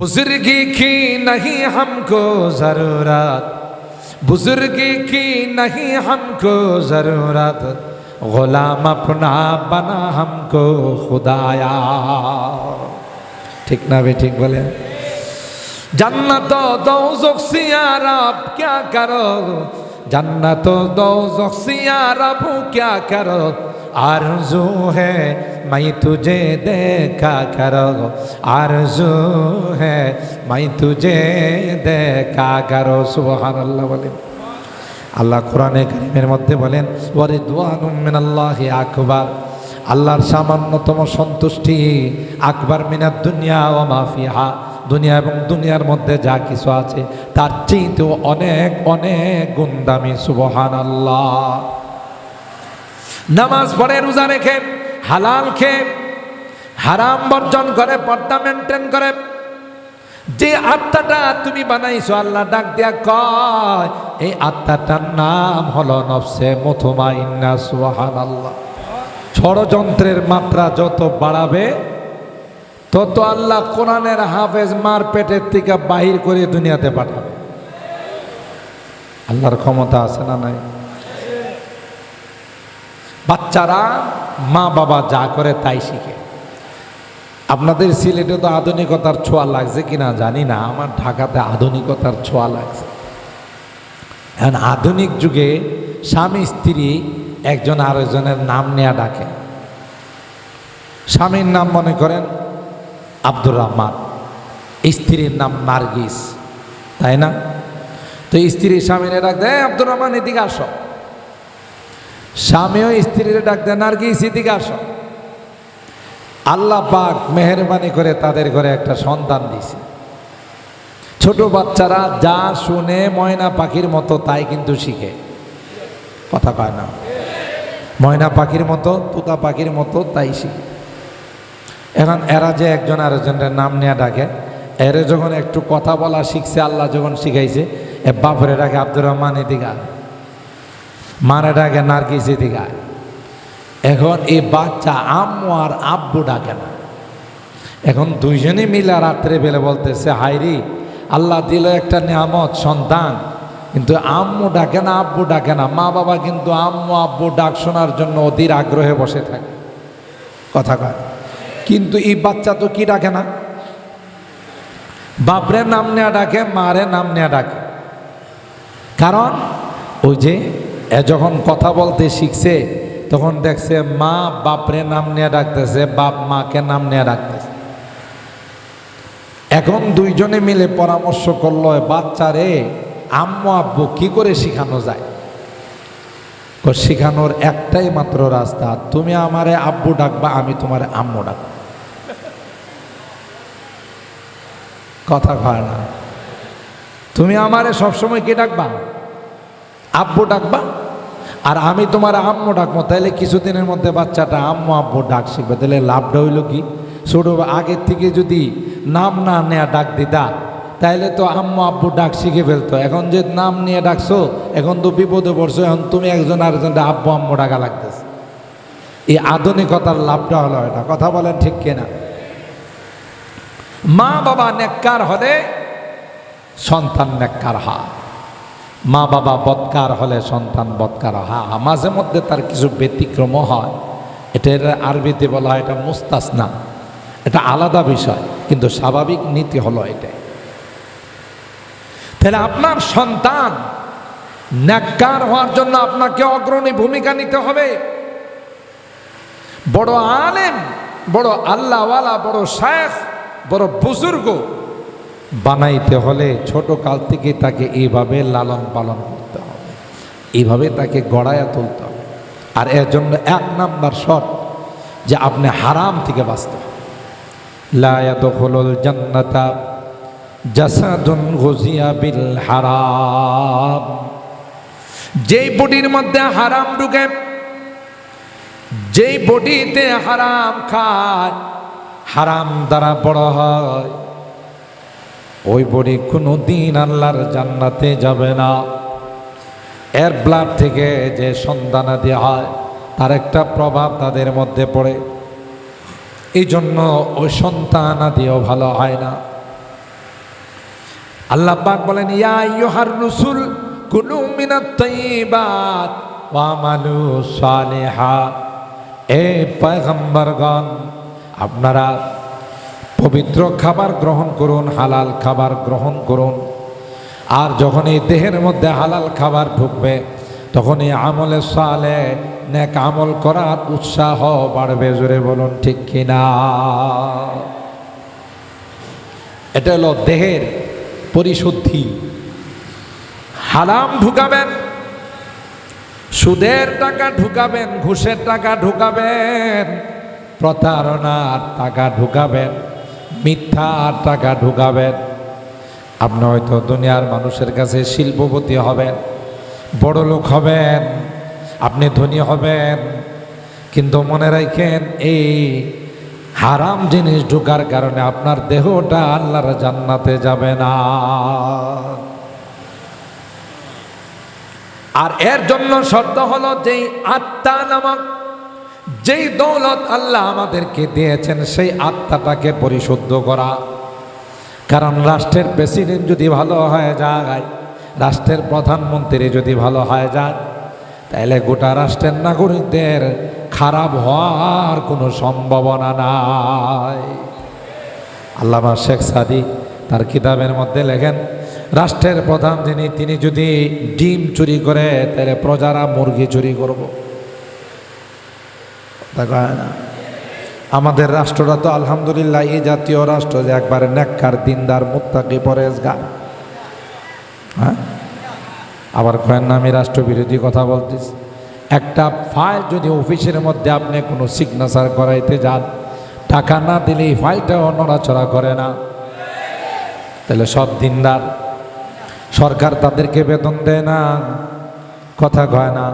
बुजुर्गी की नहीं हमको ज़रूरत। बुजुर्गी की नहीं हमको ज़रूरत। गुलाम अपना बना हमको खुदाया। ठीक ना भी ठीक बोले। जन्नत दो दौजुक सियारब क्या करो? जन्नत दौजुक सियारब क्या करो? आरज़ू है मैं तुझे देखा करो आरज़ू है मैं तुझे देखा करो সুবহান আল্লাহ বলেন আল্লাহ কোরআনে কারিমের মধ্যে বলেন ওয়ারিদওয়ানুম মিনাল্লাহি আকবার আল্লাহর সামান্যতম সন্তুষ্টি আকবার মিনাদ দুনিয়া ও মাফিহা দুনিয়া এবং দুনিয়ার মধ্যে যা কিছু আছে তার চেয়েতেও অনেক অনেক গুন্দামি সুবহান আল্লাহ নামাজ পড়ে, রোজা রেখে, হালাল খেয়ে, হারাম বর্জন করে, পর্দা মেনটেন করে। যে আত্মাটা তুমি বানাইছো, আল্লাহ ডাক দিয়া কয়, এই আত্মাটার নাম হলো নফসে মুথমাইন্না সুবহান আল্লাহ ষড়যন্ত্রের মাত্রা যত বাড়াবে, তত আল্লাহ কোরআনের হাফেজ মার পেটের থেকে বাহির করে দুনিয়াতে পাঠাবে। আল্লাহর ক্ষমতা আছে না নাই? বাচ্চারা মা বাবা যা করে তাই শিখে। আপনাদের সিলেটে তো আধুনিকতার ছোঁয়া লাগছে কিনা জানি না, আমার ঢাকাতে আধুনিকতার ছোঁয়া লাগছে। এখন আধুনিক যুগে স্বামী, স্ত্রী একজন আরেকজনের নাম নেয়া ডাকে। স্বামীর নাম মনে করেন আব্দুর রহমান, স্ত্রীর নাম নার্গিস, তাই না? তো স্ত্রী স্বামীরে ডাক দেয় আব্দুর রহমান, এদিকে আসো। স্বামীও স্ত্রীরে ডাক আর কি এদিকে আসো? আল্লাহ পাক মেহরবানি করে তাদের ঘরে একটা সন্তান দিছে ছোট বাচ্চারা যা শুনে ময়না পাখির মতো তাই কিন্তু শিখে। কথা কয় না। ময়না পাখির মতো, তুতা পাখির মতো তাই শিখে। এখন এরা যে একজন আরেকজনের নাম নেওয়া ডাকে, এরে যখন একটু কথা বলা শিখছে, আল্লাহ যখন শিখাইছে, এ বাপরে ডাকে, আব্দুর রহমান, এদিকে মারে ডাকে নার্গিস এদিকে এখন এই বাচ্চা আম্মু আর আব্বু ডাকে না। এখন দুইজনে মিলে রাত্রে বেলে বলতেছে হাইরি আল্লাহ দিল একটা নিয়ামত, সন্তান। কিন্তু আম্মু ডাকে না, আব্বু ডাকে না। মা বাবা কিন্তু আম্মু, আব্বু ডাক শোনার জন্য অধীর আগ্রহে বসে থাকে। কথা কয়। কিন্তু এই বাচ্চা তো কি ডাকে না? বাপরে নাম নেয়া ডাকে, মারে নাম নেয়া ডাকে। কারণ ওই যে যখন কথা বলতে শিখছে, তখন দেখছে মা বাপরে নাম নিয়ে ডাকতেছে, বাপ মাকে নাম নিয়ে ডাকতেছে। এখন দুইজনে মিলে পরামর্শ করল বাচ্চারে আম্মু আব্বু কি করে শিখানো যায়? তো শিখানোর একটাই মাত্র রাস্তা, তুমি আমারে আব্বু ডাকবা, আমি তোমারে আম্মু ডাকবো। কথা কয় না। তুমি আমারে সবসময় কি ডাকবা? আব্বু ডাকবা? আর আমি তোমার আম্মু ডাকবো। তাহলে কিছুদিনের মধ্যে বাচ্চাটা আম্মু আব্বু ডাক শিখবে। তাহলে লাভটা হইল কি? ছোটো আগের থেকে যদি নাম না নেয়া ডাক দিতা, তাইলে তো আম্মু আব্বু ডাক শিখে ফেলতো। এখন যে নাম নিয়ে ডাকছো, এখন তো বিপদে পড়ছো, এখন তুমি একজন আরেকজনটা আব্বু আম্মু ডাকা লাগতেছে। এই আধুনিকতার লাভটা হলো এটা। কথা বলেন ঠিক কিনা? মা বাবা নেককার হলে সন্তান নেককার হয়। মা বাবা বৎকার হলে সন্তান বৎকার হা মাঝে মধ্যে তার কিছু ব্যতিক্রম হয়। এটা আরবিতে বলা হয় এটা মুস্তাস না এটা আলাদা বিষয়, কিন্তু স্বাভাবিক নীতি হলো এটাই। তাহলে আপনার সন্তান ন্যাক্কার হওয়ার জন্য আপনাকে অগ্রণী ভূমিকা নিতে হবে। বড় আলেম, বড় আল্লাহওয়ালা, বড় শায়েখ, বড় বুজুর্গ বানাইতে হলে ছোট কাল থেকে তাকে এইভাবে লালন পালন করতে হবে। এইভাবে তাকে গড়াইয়া তুলতে হবে। আর এর জন্য এক নাম্বার শর্ত যে আপনি হারাম থেকে বাঁচতে হবে। লায়াদুল জান্নাতা জাসাদুন বিল হারাম। যেই বডির মধ্যে হারাম ঢুকে, যেই বডিতে হারাম খায়, হারাম দ্বারা বড় হয়। ওই বডি কোনো দিন আল্লাহর জান্নাতে যাবে না। এর ব্লাড থেকে যে সন্তানাদি হয়, তার একটা প্রভাব তাদের মধ্যে পড়ে। এই জন্য ওই সন্তানাদিও ভালো হয় না। আল্লাহ পাক বলেন, ইয়া আইয়ুহার রুসুল, কুলু মিনাত তাইয়িবাত ওয়া আমালু সালিহা। এ পয়গম্বরগণ, আপনারা পবিত্র খাবার গ্রহণ করুন, হালাল খাবার গ্রহণ করুন। আর যখন এই দেহের মধ্যে হালাল খাবার ঢুকবে, তখন এই আমলে সালে নেক আমল করার উৎসাহ বাড়বে, জোরে বলুন ঠিক কিনা? এটা হলো দেহের পরিশুদ্ধি। হারাম ঢুকাবেন, সুদের টাকা ঢুকাবেন, ঘুষের টাকা ঢুকাবেন, প্রতারণার টাকা ঢুকাবেন। মিথ্যার টাকা ঢুকাবেন। আপনি হয়তো দুনিয়ার মানুষের কাছে শিল্পপতি হবেন, বড় লোক হবেন, আপনি ধনী হবেন, কিন্তু মনে রাখেন এই হারাম জিনিস ঢুকার কারণে আপনার দেহটা আল্লাহর জান্নাতে যাবে না। আর এর জন্য শর্ত হলো যেই আত্মা নামক যেই দৌলত আল্লাহ আমাদেরকে দিয়েছেন, সেই আত্মাটাকে পরিশুদ্ধ করা। কারণ রাষ্ট্রের প্রেসিডেন্ট যদি ভালো হয়ে যায়, রাষ্ট্রের প্রধানমন্ত্রী যদি ভালো হয়ে যায়, তাহলে গোটা রাষ্ট্রের নাগরিকদের খারাপ হওয়ার কোনো সম্ভাবনা নাই। আল্লামা শেখ সাদি তার কিতাবের মধ্যে লেখেন, রাষ্ট্রের প্রধান যিনি, তিনি যদি ডিম চুরি করে, তাহলে প্রজারা মুরগি চুরি করব। কথা কয় না। আমাদের রাষ্ট্রটা তো আলহামদুলিল্লাহ এই জাতীয় রাষ্ট্র যে একবারে নেককার, দিনদার, মুত্তাকি পরেজগার হ্যাঁ? আবার কয়েন না, আমি রাষ্ট্রবিরোধী কথা বলতেছি। একটা ফাইল যদি অফিসের মধ্যে আপনি কোনো সিগনেচার করাইতে যান, টাকা না দিলে এই ফাইলটাও নড়াচড়া করে না। তাহলে সব দিনদার। সরকার তাদেরকে বেতন দেয় না। কথা কয় না।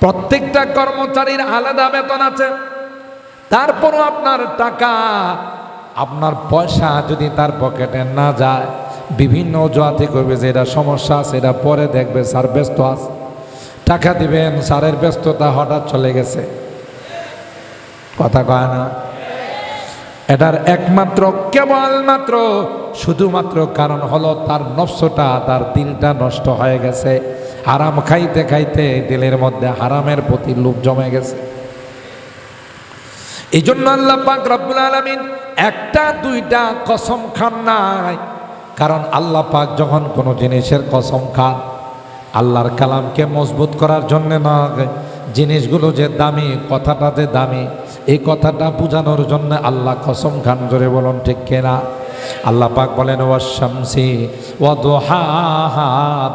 প্রত্যেকটা কর্মচারীর আলাদা বেতন আছে। তারপরও আপনার টাকা, আপনার পয়সা যদি তার পকেটে না যায়, বিভিন্ন অজুহাতে করবে যে এটা সমস্যা এটা পরে দেখবে, স্যার ব্যস্ত আছে। টাকা দিবেন, স্যারের ব্যস্ততা হঠাৎ চলে গেছে। কথা কয় না? এটার একমাত্র, কেবলমাত্র, শুধুমাত্র কারণ হলো তার নফসটা, তার দিলটা নষ্ট হয়ে গেছে। হারাম খাইতে খাইতে দিলের মধ্যে হারামের প্রতি লোভ জমে গেছে। এই জন্য আল্লাহ পাক রব্বুল আলমিন একটা, দুইটা কসম খান নাই। কারণ আল্লাহ পাক যখন কোনো জিনিসের কসম খান, আল্লাহর কালামকে মজবুত করার জন্য না জিনিসগুলো যে দামি, কথাটা যে দামি, এই কথাটা বোঝানোর জন্য আল্লাহ কসম খান, জোরে বলুন ঠিক কেনা? আল্লাহ পাক বলেন ওয়াশামসি ওয়াদুহাহা ওয়াল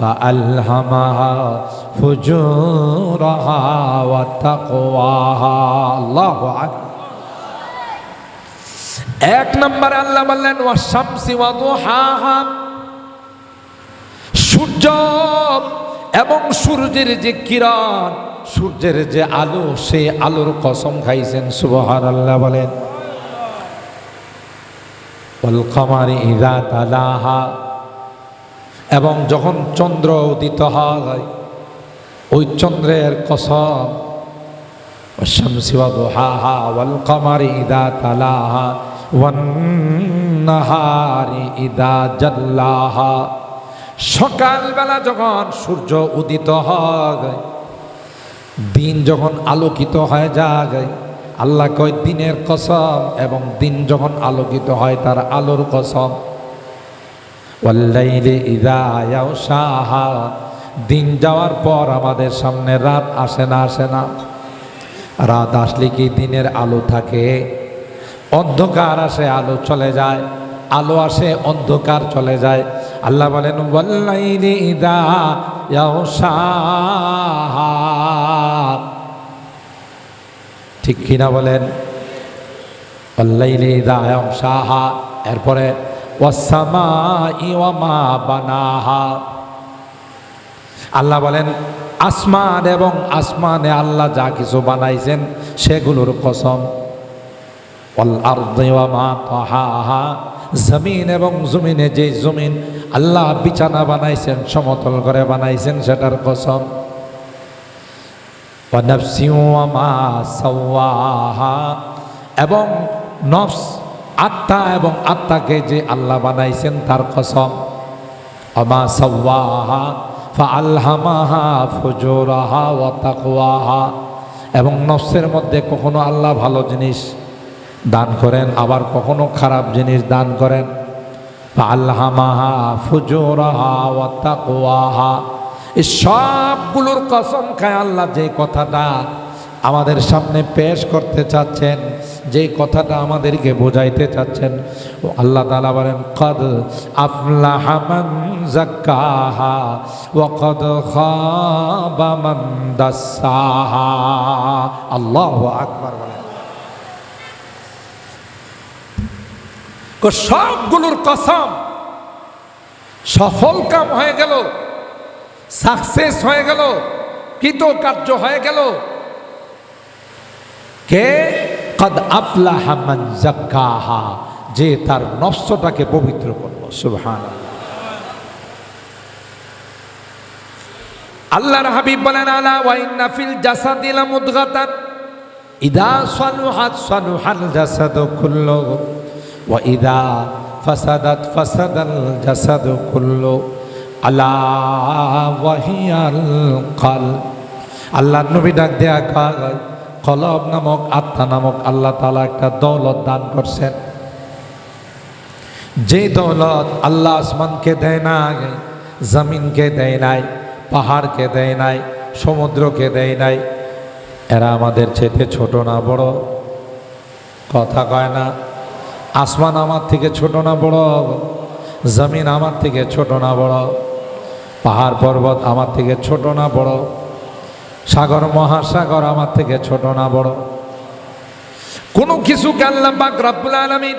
فألهمها فجورها وتقواها الله أكبر এক নম্বর আল্লাহ বললেন ওয়াশামসি ওয়াদুহাহা সূর্য এবং সূর্যের যে কিরণ সূর্যের যে আলো সেই আলোর কসম খাইছেন সুবহান আল্লাহ বলেন কমারি ইদা তালাহা এবং যখন চন্দ্র উদিত হয়, ওই চন্দ্রের কসম শামসিবাদুহাহা ওয়াল কমারি ইদা তালাহা ওয়ান্নাহারি ইদা জাল্লাহা। সকালবেলা যখন সূর্য উদিত হয়, দিন যখন আলোকিত হয়ে যায়, আল্লাহ কয় দিনের কসম, এবং দিন যখন আলোকিত হয় তার আলোর কসম। ওয়াল্লাইলে ইদা সাহা দিন যাওয়ার পর আমাদের সামনে রাত আসে না আসে না। রাত আসলে কি দিনের আলো থাকে? অন্ধকার আসে, আলো চলে যায়। আলো আসে, অন্ধকার চলে যায়। আল্লাহ বলেন, ওয়াল্লাইলি ইদা ইয়াউসাহা ঠিক কিনা বলেন? ওয়াল্লাইলি ইদা ইয়াউসাহা এরপরে আল্লাহ বলেন, আসমান এবং আসমানে আল্লাহ যা কিছু বানাইছেন, সেগুলোর কসম। জমিন এবং জমিনে যে জমিন আল্লাহ বিছানা বানাইছেন, সমতল করে বানাইছেন, সেটার কসম। এবং নফস আত্মা এবং আত্মাকে যে আল্লাহ বানাইছেন তার কসম। অমা সাওয়াহা তাকওয়াহা। এবং নফসের মধ্যে কখনো আল্লাহ ভালো জিনিস দান করেন, আবার কখনো খারাপ জিনিস দান করেন। তাকওয়াহা। এই সবগুলোর কসম খায় আল্লাহ যে কথাটা আমাদের সামনে পেশ করতে চাচ্ছেন যে কথাটা আমাদেরকে বোঝাইতে চাচ্ছেন, ও আল্লাহ তালা বলেন, কদ আল্লাহু আকবার বলেন। সবগুলোর কসম সফল কাম হয়ে গেল, সাকসেস হয়ে গেল, কৃতকার্য হয়ে গেল কে? কদ আফলাহা মান জাক্কাহা যে তার নফসটাকে পবিত্র করল। সুবহান আল্লাহর হাবিব বলেন, আলা ওয়া ইন্না ফিল জাসাদি লামুদগাতান। ইদা সালুহাত সালুহাল জাসাদু কুল্লু, ওয়া ইদা ফাসাদাত ফাসাদাল জাসাদু কুল্লু, আলা ওয়াহিয়াল কাল আল্লাহ নবী ডাক দেয়া কয় কলব নামক আত্মা নামক আল্লাহ তালা একটা দৌলত দান করছেন। যে দৌলত আল্লাহ আসমানকে দেয় নাই, জমিনকে দেয় নাই, পাহাড়কে দেয় নাই, সমুদ্রকে দেয় নাই, এরা আমাদের চেতে ছোট না বড়? কথা কয় না, আসমান আমার থেকে ছোট না বড়? জমিন আমার থেকে ছোট না বড়? পাহাড় পর্বত আমার থেকে ছোট না বড়? সাগর, মহাসাগর আমার থেকে ছোট না বড়। কোনো কিছু আল্লাহ পাক রব্বুল আলামিন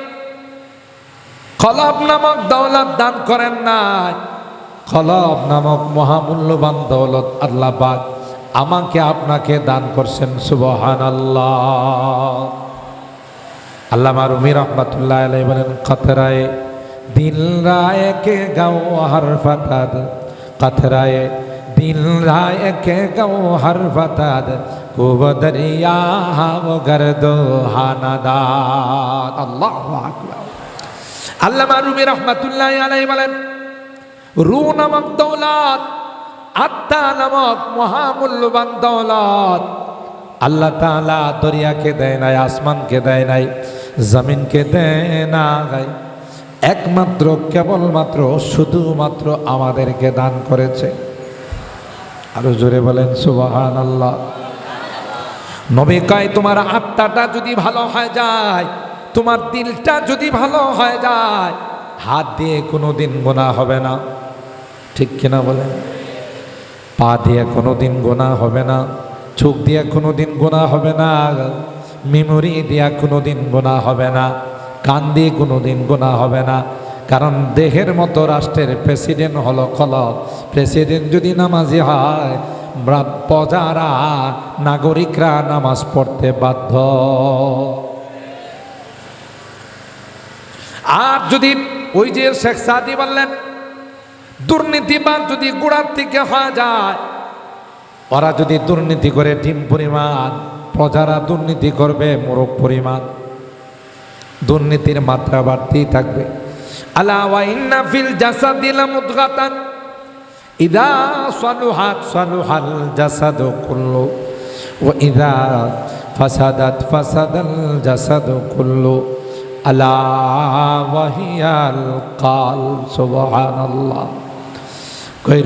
খলব নামক দৌলত দান করেন নাই। খলব নামক মহামূল্যবান দৌলত আল্লাহ পাক আমাকে, আপনাকে দান করছেন সুবহান আল্লাহ আল্লামা রুমি রহমতুল্লাহ আলাই বলেন খতরায় দিল রায় কে গাও হর ফাতাদ কতরায় রায় কে গাও হর ফাতাদ কুব দরিয়া হাম গর্দ হানাদাত আল্লাহ আকবার আল্লামা রুমি রহমতুল্লাহ আলাই বলেন রু নামক দৌলত আত্মা নামক মহামূল্যবান দৌলত আল্লাহ তালা দরিয়াকে দেয় নাই আসমানকে দেয় নাই জমিনকে দেয় নাই একমাত্র কেবলমাত্র শুধুমাত্র আমাদেরকে দান করেছে। আরও জোরে বলেন সুবাহান আল্লাহ নবী কয়, তোমার আত্মাটা যদি ভালো হয়ে যায়, তোমার দিলটা যদি ভালো হয়ে যায়, হাত দিয়ে কোনো দিন গোনা হবে না। ঠিক কিনা বলেন? পা দিয়ে কোনো দিন গোনা হবে না, চোখ দিয়ে কোনো দিন গোনা হবে না, মেমোরি দিয়া কোনো দিন গোনা হবে না, কান দিয়ে কোনো দিন গোনা হবে না কারণ দেহের মতো রাষ্ট্রের প্রেসিডেন্ট হলো কল প্রেসিডেন্ট যদি নামাজি হয় প্রজারা, নাগরিকরা নামাজ পড়তে বাধ্য। আর যদি ওই যে শেখ সাদি বললেন দুর্নীতিবাদ যদি গোড়ার থেকে হয়ে যায়, ওরা যদি দুর্নীতি করে ডিম পরিমাণ, প্রজারা দুর্নীতি করবে, মোরগ পরিমাণ, দুর্নীতির মাত্রা বাড়তেই থাকবে।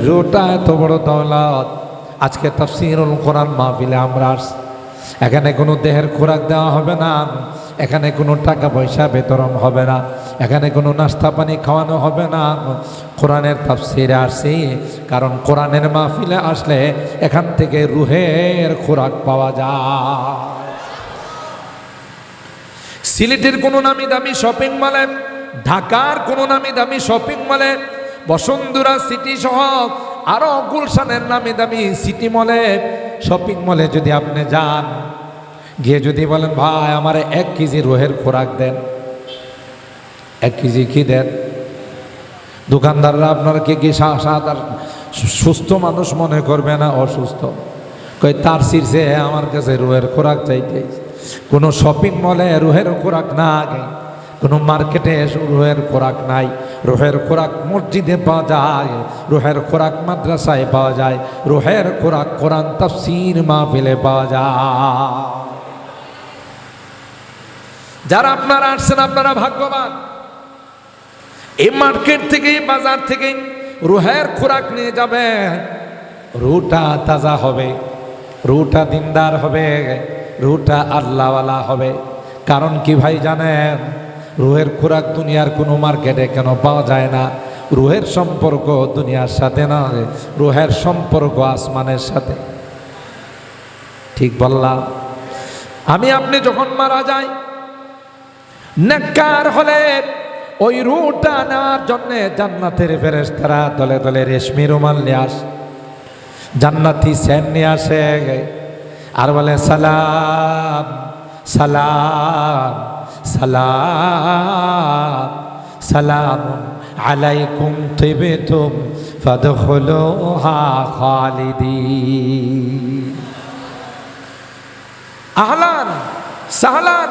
রোটা এত বড় দৌলত। আজকে তাফসিরুল কোরআন মাহফিলে আমরা। এখানে কোনো দেহের খোরাক দেওয়া হবে না। এখানে কোনো টাকা পয়সা বিতরণ হবে না, এখানে কোনো নাস্তা পানি খাওয়ানো হবে না। কোরআনের তাপ তাফসিরে আসছি, কারণ কোরআনের মাহফিলে আসলে এখান থেকে রুহের খোরাক পাওয়া যায়। সিলেটের কোনো নামি দামি শপিং মলে, ঢাকার কোনো নামি দামি শপিং মলে, বসুন্ধরা সিটি সহ আরও গুলশানের নামি দামি সিটি মলে, শপিং মলে যদি আপনি যান গিয়ে যদি বলেন, ভাই, আমার এক কেজি রোহের খোরাক দেন। এক কেজি কি দেন? দোকানদাররা আপনার কে সুস্থ মানুষ মনে করবে না অসুস্থ? কই তার শীর্ষে আমার কাছে রোহের খোরাক চাইতে কোনো শপিং মলে রোহের খোরাক না আগে, কোনো মার্কেটে রোহের খোরাক নাই। রোহের খোরাক মসজিদে পাওয়া যায়, রোহের খোরাক মাদ্রাসায় পাওয়া যায়, রোহের খোরাক কোরআন তাফসির মাহফিলে পাওয়া যায়। যারা আপনারা আসছেন, আপনারা ভাগ্যবান। এই মার্কেট থেকে, বাজার থেকে রুহের খোরাক নিয়ে যাবেন। রুটা তাজা হবে, রুটা দিনদার হবে, রুটা আল্লাহওয়ালা হবে। কারণ কি ভাই জানেন, রুহের খোরাক দুনিয়ার কোনো মার্কেটে কেন পাওয়া যায় না। রুহের সম্পর্ক দুনিয়ার সাথে না রুহের সম্পর্ক আসমানের সাথে। ঠিক বললাম। আমি, আপনি যখন মারা যাই নেককার হলে ওই রুটা নেওয়ার জন্য জান্নাতের ফেরেশতারা দলে দলে রেশমি রুমাল নিয়ে আস, জান্নাতি সেন নিয়ে আসে। আর বলে, সালাম সালাম সালাম সালাম আলাইকুম তিবতুম ফাদখুলুহা খালিদিন। আহলান, সাহলান।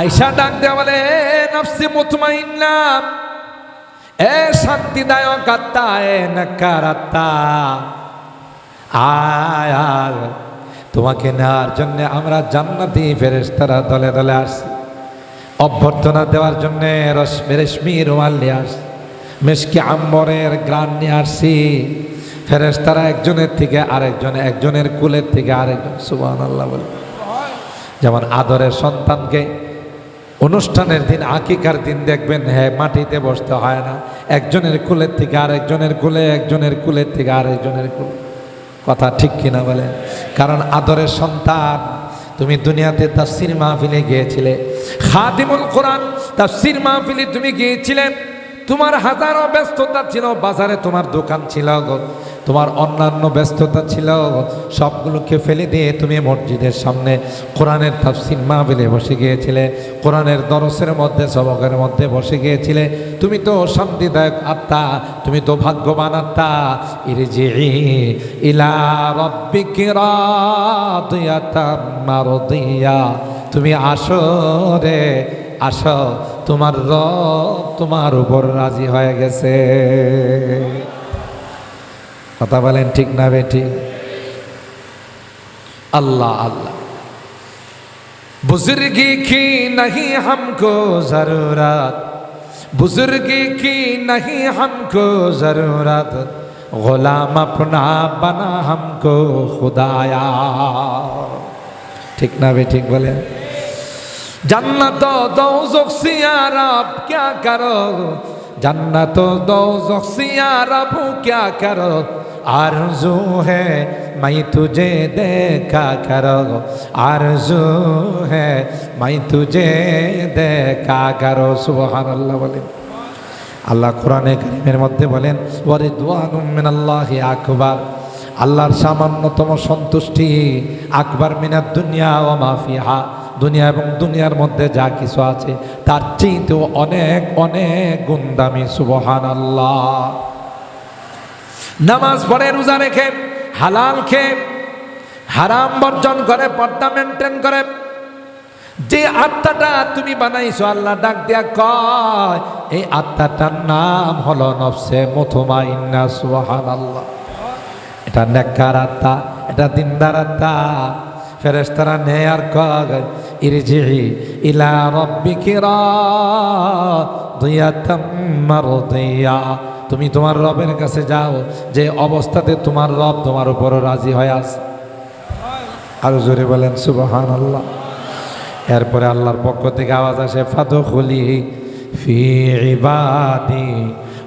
আয়সা ডাক দেওয়া বলে নফসি মুতমাইন্না, এ শান্তিদায়ক আত্মা, এ নকার আত্মা। আয় আয়, তোমাকে নেওয়ার জন্য আমরা জান্নাতি ফেরেশতারা দলে দলে আসছি। অভ্যর্থনা দেওয়ার জন্য রশ্মি রেশমি রুমাল নিয়ে আসছি। মেশকি আম্বরের গ্রান নিয়ে আসছি। ফেরেশতারা একজনের থেকে আরেকজন, একজনের কুলের থেকে আরেকজন সুবাহ আল্লাহ বলে। যেমন আদরের সন্তানকে অনুষ্ঠানের দিন, আকিকার দিন দেখবেন হ্যাঁ মাটিতে বসতে হয় না। একজনের কুলের থেকে আরেকজনের কুলে, একজনের কুলের থেকে আরেকজনের কুলে। কথা ঠিক কিনা বলে কারণ আদরের সন্তান, তুমি দুনিয়াতে তার তাফসির মাহফিলে গিয়েছিলে। খাদিমুল কোরআন তাফসির মাহফিলে তুমি গিয়েছিলে। তোমার হাজারো ব্যস্ততা ছিল, বাজারে তোমার দোকান ছিল তোমার অন্যান্য ব্যস্ততা ছিল, সবগুলোকে ফেলে দিয়ে তুমি মসজিদের সামনে কোরআনের তাফসির মাহবিলে বসে গিয়েছিলে, কোরআনের দরসের মধ্যে, সবকের মধ্যে বসে গিয়েছিলে। তুমি তো শান্তিদায়ক আত্মা, তুমি তো ভাগ্যবান আত্মা। ইরজি ইলা তুমি আসো রে, আসো। তোমার রব তোমার উপর রাজি হয়ে গেছে। কথা বলেন ঠিক না বেটি अल्लाह अल्लाह बुजुर्गी की नहीं हमको जरूरत बुजुर्गी की नहीं हमको जरूरत गुलाम अपना बना हमको खुदाया ठीक ना भी ठीक बोले जन्नत दो जोक्सिया रब क्या करो जन्नत दो जोक्सिया रब क्या करो आरजू है मैं तुझे देखा करो आरजू है मैं तुझे देखा करो সুবহান আল্লাহ বলেন আল্লাহ কোরআনে কারিমের মধ্যে বলেন ওরে দোয়ানুমিন আল্লাহি আকবার আল্লাহর সামান্যতম সন্তুষ্টি আকবার মিনার দুনিয়া ও মাফিহা দুনিয়া এবং দুনিয়ার মধ্যে যা কিছু আছে তার চেয়েতেও অনেক অনেক গুন্দামি সুবহান আল্লাহ নামাজ পড়ে, রোজা রেখে, হালাল খেয়ে, হারাম বর্জন করে, পর্দা মেনটেন করে। যে আত্মাটা তুমি বানাইছো, আল্লাহ ডাক দিয়া কয়, এই আত্মাটার নাম হলো মুথমা ইন্না সুহান আল্লাহ এটা নেককার আত্মা, এটা দিনদার আত্মা। ফেরেস্তারা নেয় আর কয় ইরজি ইলা রব্বিকি রাদিয়াতাম মারদিয়া। তুমি তোমার রবের কাছে যাও, যে অবস্থাতে তোমার রব তোমার উপরও রাজি হয়ে আস আরও জোরে বলেন সুবহান আল্লাহ এরপরে আল্লাহর পক্ষ থেকে আওয়াজ আসে, ফাদখুলি ফি ইবাদি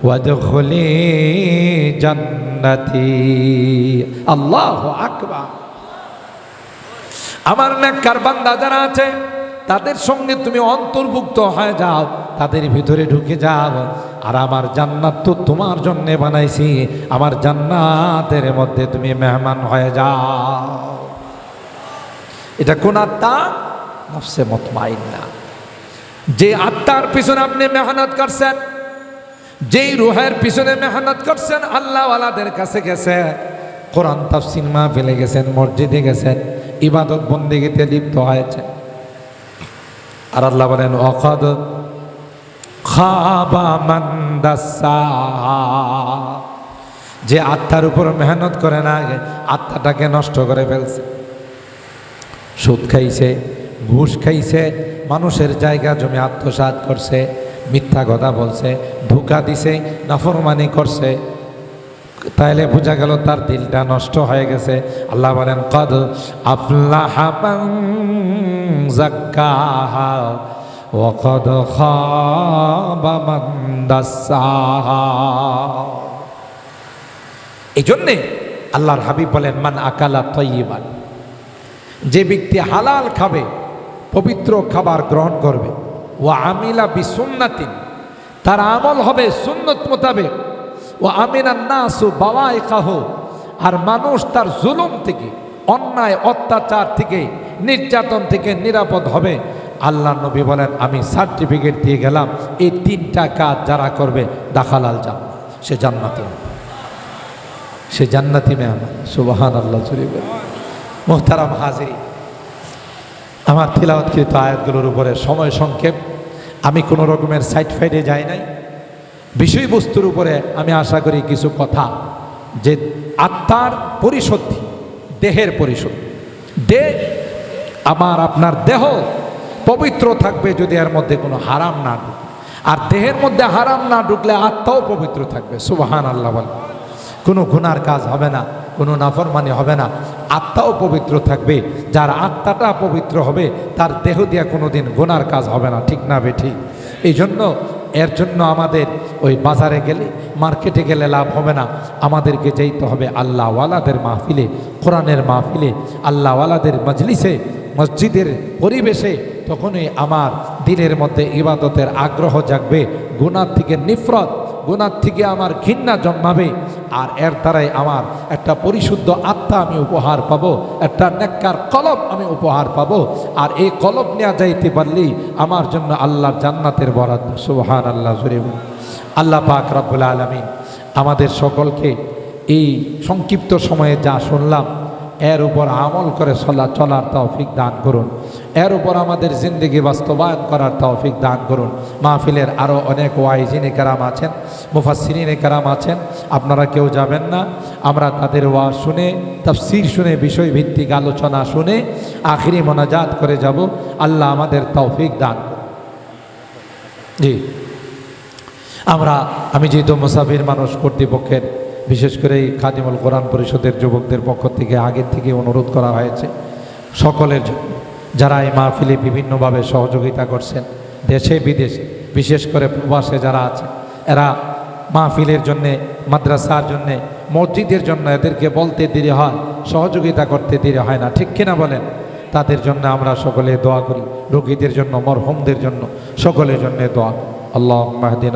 ওয়াদখুলি জান্নাতি। আল্লাহু আকবার। আমার নেককার বান্দা যারা আছে তাদের সঙ্গে তুমি অন্তর্ভুক্ত হয়ে যাও, তাদের ভিতরে ঢুকে যাও। আর আমার জান্নাত তো তোমার জন্যে বানাইছি, আমার জান্নাতের মধ্যে তুমি মেহমান হয়ে যাও। এটা কোন আত্মা? নফসে মতমাইন্না যে আত্মার পিছনে আপনি মেহনত করছেন, যেই রুহের পিছনে মেহনত করছেন, আল্লাহওয়ালাদের কাছে গেছে। কোরআন তাফসির মা ফেলে গেছেন, মসজিদে গেছেন, ইবাদত বন্দিগিতে লিপ্ত হয়েছে আর আল্লাহ বলেন, অকদ খাবা মান্দাসা। যে আত্মার উপর মেহনত করে না আত্মাটাকে নষ্ট করে ফেলছে। সুদ খাইছে, ঘুষ খাইছে, মানুষের জায়গা জমি আত্মসাৎ করছে, মিথ্যা কথা বলছে, ধোকা দিছে, নাফরমানি করছে। তাইলে বোঝা গেল তার দিলটা নষ্ট হয়ে গেছে। আল্লাহ বলেন, কদ এই জন্যে আল্লাহর হাবিব বলেন, মান আকালা তৈবান যে ব্যক্তি হালাল খাবে, পবিত্র খাবার গ্রহণ করবে ও আমিলা বিসুন্নাতিন, তার আমল হবে সুন্নত মোতাবেক। ও আমিনা নাসু বাবাই কাহ আর মানুষ তার জুলুম থেকে, অন্যায়, অত্যাচার থেকে, নির্যাতন থেকে নিরাপদ হবে। আল্লাহ নবী বলেন, আমি সার্টিফিকেট দিয়ে গেলাম, এই তিনটা কাজ যারা করবে, দাখালাল জান্নাত। সে জান্নাতি সে জান্নাতি মেহমান। সুবাহান আল্লাহ চুরি মোহতারাম হাজিরি আমার তিলাওয়াতকৃত আয়াতগুলোর উপরে সময় সংক্ষেপ। আমি কোনো রকমের সাইড ফাইডে যাই নাই। বিষয়বস্তুর উপরে আমি আশা করি কিছু কথা যে আত্মার পরিশুদ্ধি, দেহের পরিশুদ্ধি। দেহ আমার, আপনার দেহ পবিত্র থাকবে যদি এর মধ্যে কোনো হারাম না ঢুকে। আর দেহের মধ্যে হারাম না ঢুকলে আত্মাও পবিত্র থাকবে সুবাহান আল্লাহ বলে কোনো গুনার কাজ হবে না, কোনো নাফরমানি হবে না, আত্মাও পবিত্র থাকবে। যার আত্মাটা পবিত্র হবে, তার দেহ দিয়া কোনো দিন গুনার কাজ হবে না, ঠিক না বে ঠিক? এই জন্য এর জন্য আমাদের ওই বাজারে গেলে, মার্কেটে গেলে লাভ হবে না। আমাদেরকে যেতে হবে আল্লাহওয়ালাদের মাহফিলে, কোরআনের মাহফিলে, আল্লাহওয়ালাদের মজলিসে, মসজিদের পরিবেশে। তখনই আমার দিনের মধ্যে ইবাদতের আগ্রহ জাগবে গুণার থেকে নিফরত গুণার থেকে আমার ঘৃণা জন্মাবে। আর এর দ্বারাই আমার একটা পরিশুদ্ধ আত্মা আমি উপহার পাবো, একটা নেককার কলব আমি উপহার পাব। আর এই কলব নেওয়া যাইতে পারলেই আমার জন্য আল্লাহর জান্নাতের বরাদ্দ সুবহান আল্লাহ জরিব আল্লাহ পাক রব্বুল আলমিন আমাদের সকলকে এই সংক্ষিপ্ত সময়ে যা শুনলাম, এর উপর আমল করে চলা চলার তৌফিক দান করুন। এর উপর আমাদের জিন্দগি বাস্তবায়ন করার তৌফিক দান করুন। মাহফিলের আরও অনেক ওয়াইজিনে কারাম আছেন মুফাসিরিনে কারাম আছেন, আপনারা কেউ যাবেন না। আমরা তাদের ওয়া শুনে, তাফসির শুনে, বিষয়ভিত্তিক আলোচনা শুনে আখিরি মোনাজাত করে যাব। আল্লাহ আমাদের তৌফিক দান জি। আমরা, আমি যেহেতু মুসাফির মানুষ কর্তৃপক্ষের, বিশেষ করে এই খাদিমুল কোরআন পরিষদের যুবকদের পক্ষ থেকে আগের থেকে অনুরোধ করা হয়েছে সকলের জন্য। যারা এই মাহফিলে বিভিন্নভাবে সহযোগিতা করছেন, দেশে, বিদেশে, বিশেষ করে প্রবাসে যারা আছে এরা মাহফিলের জন্যে, মাদ্রাসার জন্যে, মসজিদের জন্য এদেরকে বলতে দেরি হয়, সহযোগিতা করতে দেরি হয় না। ঠিক কিনা বলেন? তাদের জন্য আমরা সকলে দোয়া করি, রোগীদের জন্য, মরহুমদের জন্য, সকলের জন্য দোয়া। আল্লাহ মাহদিন